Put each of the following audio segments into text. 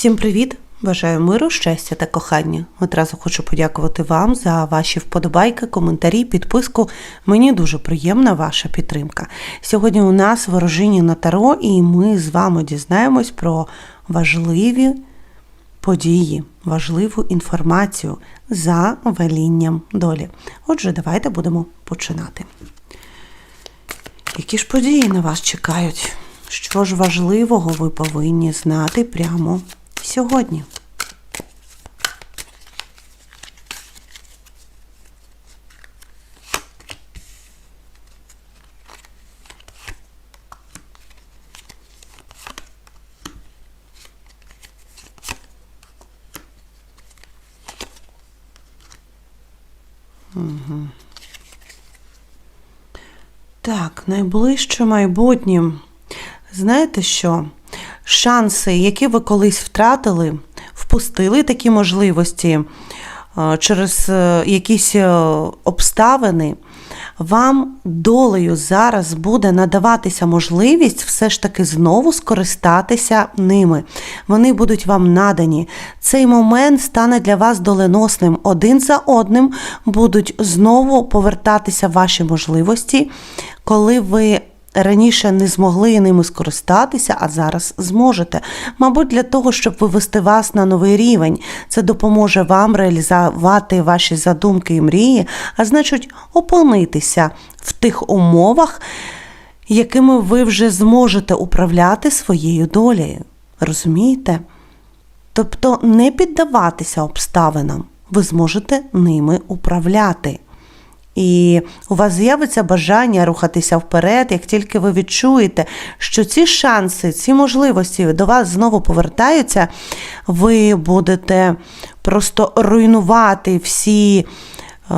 Всім привіт! Бажаю миру, щастя та кохання. Одразу хочу подякувати вам за ваші вподобайки, коментарі, підписку. Мені дуже приємна ваша підтримка. Сьогодні у нас ворожіння на таро, і ми з вами дізнаємось про важливі події, важливу інформацію за велінням долі. Отже, давайте будемо починати. Які ж події на вас чекають? Що ж важливого ви повинні знати прямо сьогодні? Так, найближче майбутнє. Знаєте що? Шанси, які ви колись втратили, впустили такі можливості е, через е, якісь е, обставини, вам долею зараз буде надаватися можливість все ж таки знову скористатися ними. Вони будуть вам надані. Цей момент стане для вас доленосним. Один за одним будуть знову повертатися ваші можливості, коли ви раніше не змогли ними скористатися, а зараз зможете. Мабуть, для того, щоб вивести вас на новий рівень. Це допоможе вам реалізувати ваші задумки і мрії, а значить, опинитися в тих умовах, якими ви вже зможете управляти своєю долею. Розумієте? Тобто не піддаватися обставинам, ви зможете ними управляти. І у вас з'явиться бажання рухатися вперед, як тільки ви відчуєте, що ці шанси, ці можливості до вас знову повертаються, ви будете просто руйнувати всі е,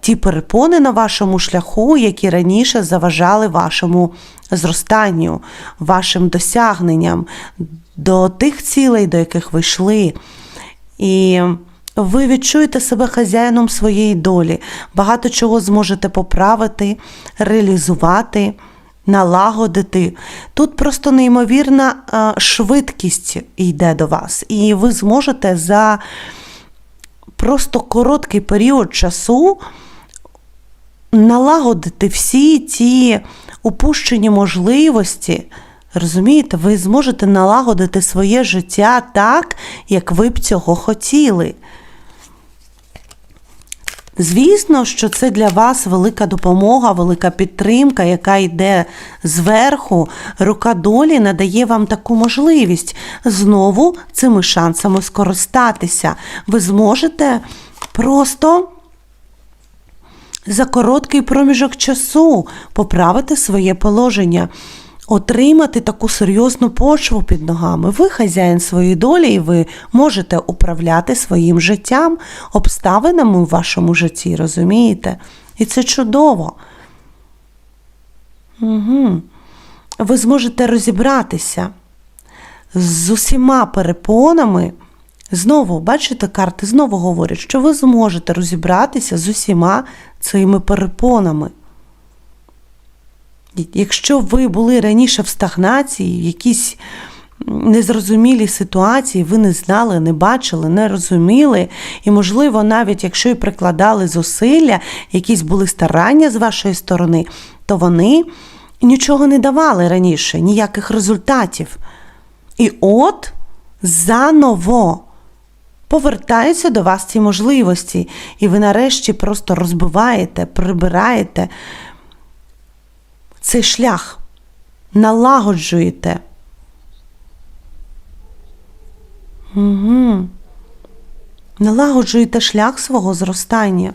ті перепони на вашому шляху, які раніше заважали вашому зростанню, вашим досягненням до тих цілей, до яких ви йшли. І ви відчуєте себе хазяїном своєї долі, багато чого зможете поправити, реалізувати, налагодити. Тут просто неймовірна е, швидкість йде до вас, і ви зможете за просто короткий період часу налагодити всі ті упущені можливості. Розумієте, ви зможете налагодити своє життя так, як ви б цього хотіли. Звісно, що це для вас велика допомога, велика підтримка, яка йде зверху. Рука долі надає вам таку можливість знову цими шансами скористатися. Ви зможете просто за короткий проміжок часу поправити своє положення отримати таку серйозну почву під ногами. Ви хазяїн своєї долі, і ви можете управляти своїм життям, обставинами у вашому житті, розумієте? І це чудово. Угу. Ви зможете розібратися з усіма перепонами. Знову, бачите, карти знову говорять, що ви зможете розібратися з усіма цими перепонами. Якщо ви були раніше в стагнації, в якійсь незрозумілій ситуації, ви не знали, не бачили, не розуміли, і, можливо, навіть якщо і прикладали зусилля, якісь були старання з вашої сторони, то вони нічого не давали раніше, ніяких результатів. І от заново. Повертаються до вас ці можливості, і ви нарешті просто розбиваєте, прибираєте цей шлях налагоджуєте. Угу. Налагоджуєте шлях свого зростання.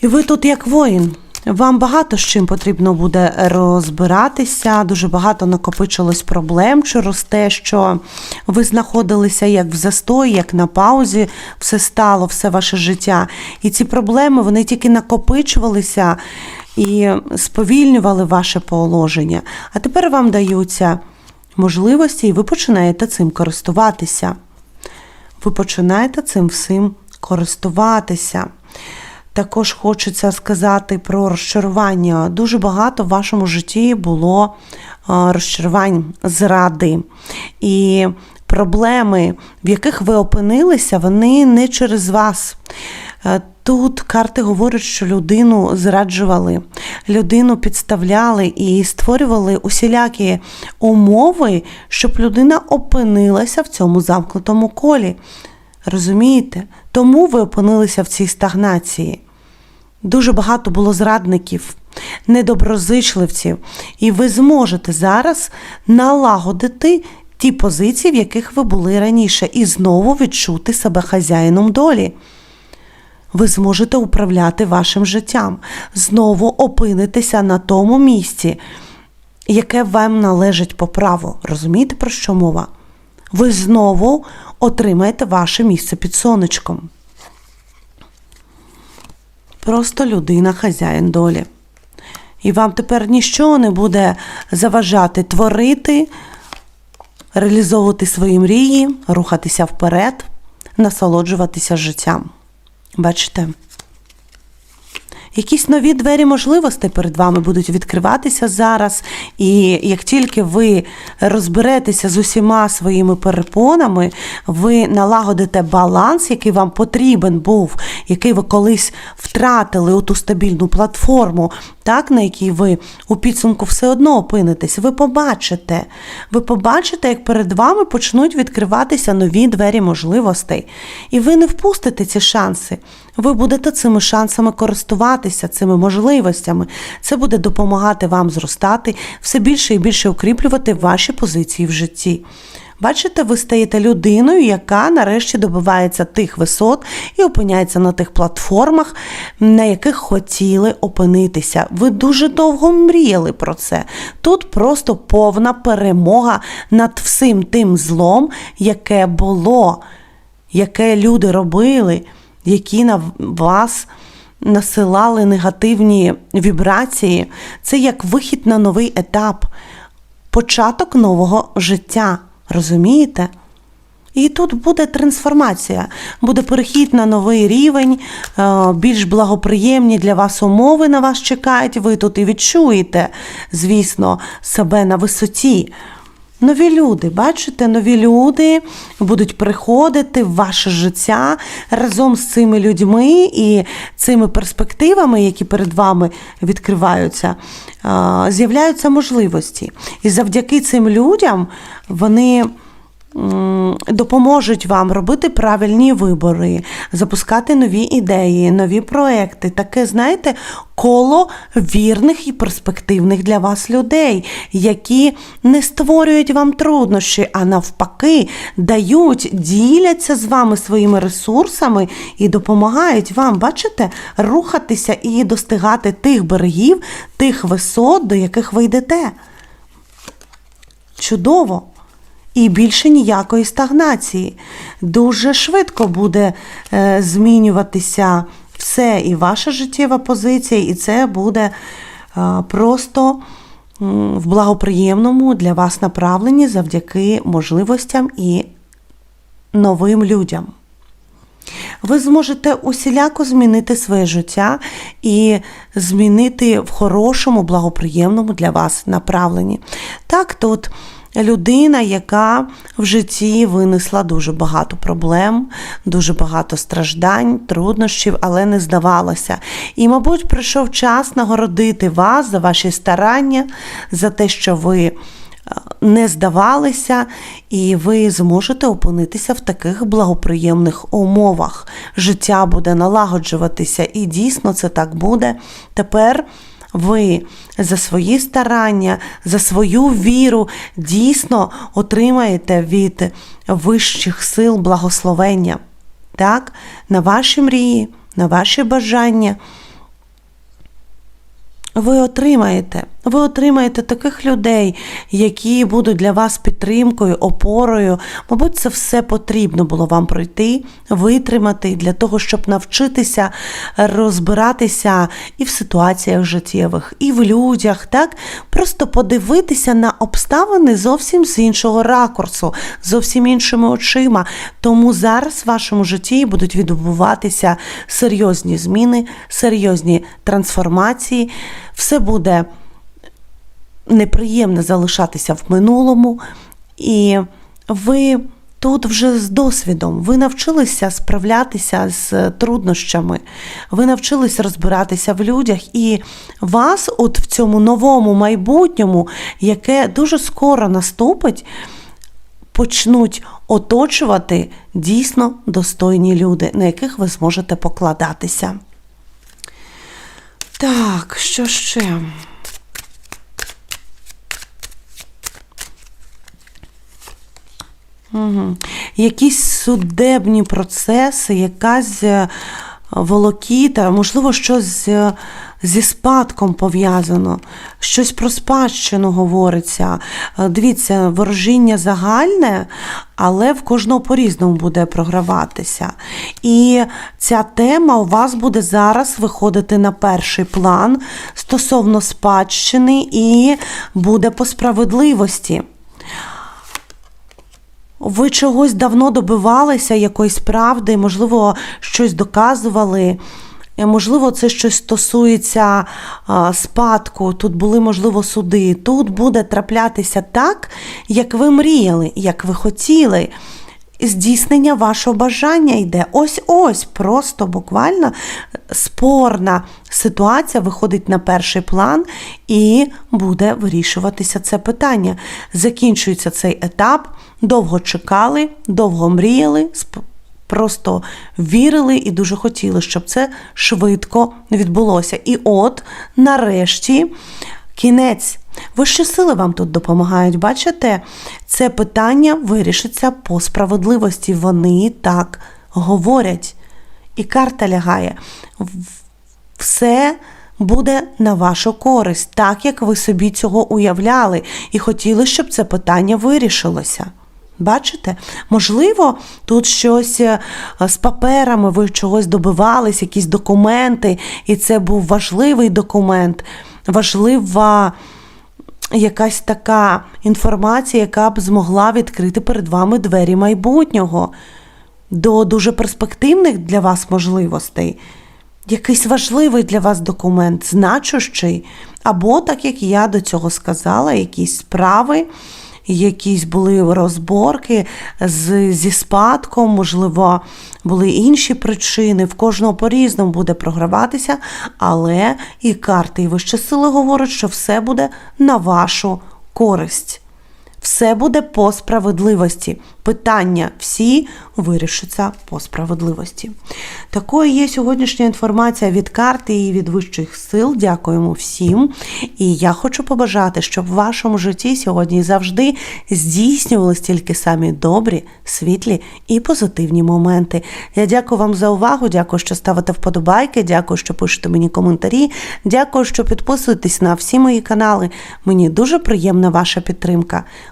І ви тут як воїн. Вам багато з чим потрібно буде розбиратися, дуже багато накопичилось проблем через те, що ви знаходилися як в застої, як на паузі, все стало, все ваше життя. І ці проблеми вони тільки накопичувалися і сповільнювали ваше положення. А тепер вам даються можливості, і ви починаєте цим користуватися. Ви починаєте цим всім користуватися. Також хочеться сказати про розчарування. Дуже багато в вашому житті було розчарувань зради. І проблеми, в яких ви опинилися, вони не через вас. Е, Тут карти говорять, що людину зраджували, людину підставляли і створювали усілякі умови, щоб людина опинилася в цьому замкнутому колі. Розумієте? Тому ви опинилися в цій стагнації. Дуже багато було зрадників, недоброзичливців, і ви зможете зараз налагодити ті позиції, в яких ви були раніше, і знову відчути себе хазяїном долі. Ви зможете управляти вашим життям, знову опинитеся на тому місці, яке вам належить по праву. Розумієте, про що мова? Ви знову отримаєте ваше місце під сонечком. Просто людина хазяїн долі. І вам тепер нічого не буде заважати творити, реалізовувати свої мрії, рухатися вперед, насолоджуватися життям. Бачите? Якісь нові двері можливостей перед вами будуть відкриватися зараз. І як тільки ви розберетеся з усіма своїми перепонами, ви налагодите баланс, який вам потрібен був, який ви колись втратили у ту стабільну платформу, так, на якій ви у підсумку все одно опинитесь. Ви побачите, ви побачите, як перед вами почнуть відкриватися нові двері можливостей. І ви не впустите ці шанси. Ви будете цими шансами користуватися, цими можливостями. Це буде допомагати вам зростати, все більше і більше укріплювати ваші позиції в житті. Бачите, ви стаєте людиною, яка нарешті добивається тих висот і опиняється на тих платформах, на яких хотіли опинитися. Ви дуже довго мріяли про це. Тут просто повна перемога над всім тим злом, яке було, яке люди робили, які на вас. Насилали негативні вібрації, це як вихід на новий етап, початок нового життя. Розумієте? І тут буде трансформація, буде перехід на новий рівень, е, більш благоприємні для вас умови на вас чекають. Ви тут і відчуєте, звісно, себе на висоті. Нові люди, бачите, нові люди будуть приходити в ваше життя разом з цими людьми і цими перспективами, які перед вами відкриваються, з'являються можливості. І завдяки цим людям вони допоможуть вам робити правильні вибори, запускати нові ідеї, нові проекти. Таке, знаєте, коло вірних і перспективних для вас людей, які не створюють вам труднощі, а навпаки, дають, діляться з вами своїми ресурсами і допомагають вам, бачите, рухатися і достигати тих берегів, тих висот, до яких ви йдете. Чудово! І більше ніякої стагнації. Дуже швидко буде е, змінюватися все, і ваша життєва позиція, і це буде е, просто в благоприємному для вас направленні завдяки можливостям і новим людям. Ви зможете усіляко змінити своє життя і змінити в хорошому, благоприємному для вас направленні. Так, тут людина, яка в житті винесла дуже багато проблем, дуже багато страждань, труднощів, але не здавалося. І, мабуть, прийшов час нагородити вас за ваші старання, за те, що ви е, не здавалися, і ви зможете опинитися в таких благоприємних умовах. Життя буде налагоджуватися, і дійсно це так буде. Тепер ви за свої старання, за свою віру дійсно отримаєте від вищих сил благословення. Так, на ваші мрії, на ваші бажання. Ви отримаєте, ви отримаєте таких людей, які будуть для вас підтримкою, опорою. Мабуть, це все потрібно було вам пройти, витримати для того, щоб навчитися розбиратися і в ситуаціях життєвих, і в людях, так просто подивитися на обставини зовсім з іншого ракурсу, зовсім іншими очима. Тому зараз в вашому житті будуть відбуватися серйозні зміни, серйозні трансформації. Все буде неприємно залишатися в минулому, і ви тут вже з досвідом. Ви навчилися справлятися з труднощами, ви навчилися розбиратися в людях, і вас, от в цьому новому майбутньому, яке дуже скоро наступить, почнуть оточувати дійсно достойні люди, на яких ви зможете покладатися. Так, що ще? Угу. Якісь судебні процеси, якась е, волокіта, можливо, щось зі спадком пов'язано, щось про спадщину говориться. Е, Дивіться, ворожіння загальне, але в кожного по-різному буде програватися. І ця тема у вас буде зараз виходити на перший план стосовно спадщини і буде по справедливості. Ви чогось давно добивалися, якоїсь правди, можливо, щось доказували. Е, Можливо, це щось стосується а, спадку. Тут були, можливо, суди. Тут буде траплятися так, як ви мріяли, як ви хотіли. Здійснення вашого бажання йде. Ось ось, просто буквально спорна ситуація виходить на перший план і буде вирішуватися це питання. Закінчується цей етап. Довго чекали, довго мріяли, просто вірили і дуже хотіли, щоб це швидко відбулося. І от, нарешті, кінець. Вищі сили вам тут допомагають. Бачите, це питання вирішиться по справедливості. Вони так говорять. І карта лягає. Все буде на вашу користь, так як ви собі цього уявляли, і хотіли, щоб це питання вирішилося. Бачите? Можливо, тут щось е, з паперами, ви чогось добивались, якісь документи, і це був важливий документ, важлива якась така інформація, яка б змогла відкрити перед вами двері майбутнього до дуже перспективних для вас можливостей. Якийсь важливий для вас документ, значущий, або, так як я до цього сказала, якісь справи, якісь були розборки з, зі спадком, можливо, були інші причини. В кожного по-різному буде програватися, але і карти, і вищі сили говорять, що все буде на вашу користь. Все буде по справедливості. Питання всі вирішаться по справедливості. Такою є сьогоднішня інформація від карти і від вищих сил. Дякуємо всім. І я хочу побажати, щоб в вашому житті сьогодні завжди здійснювались тільки самі добрі, світлі і позитивні моменти. Я дякую вам за увагу. Дякую, що ставите вподобайки. Дякую, що пишете мені коментарі. Дякую, що підписуєтесь на всі мої канали. Мені дуже приємна ваша підтримка.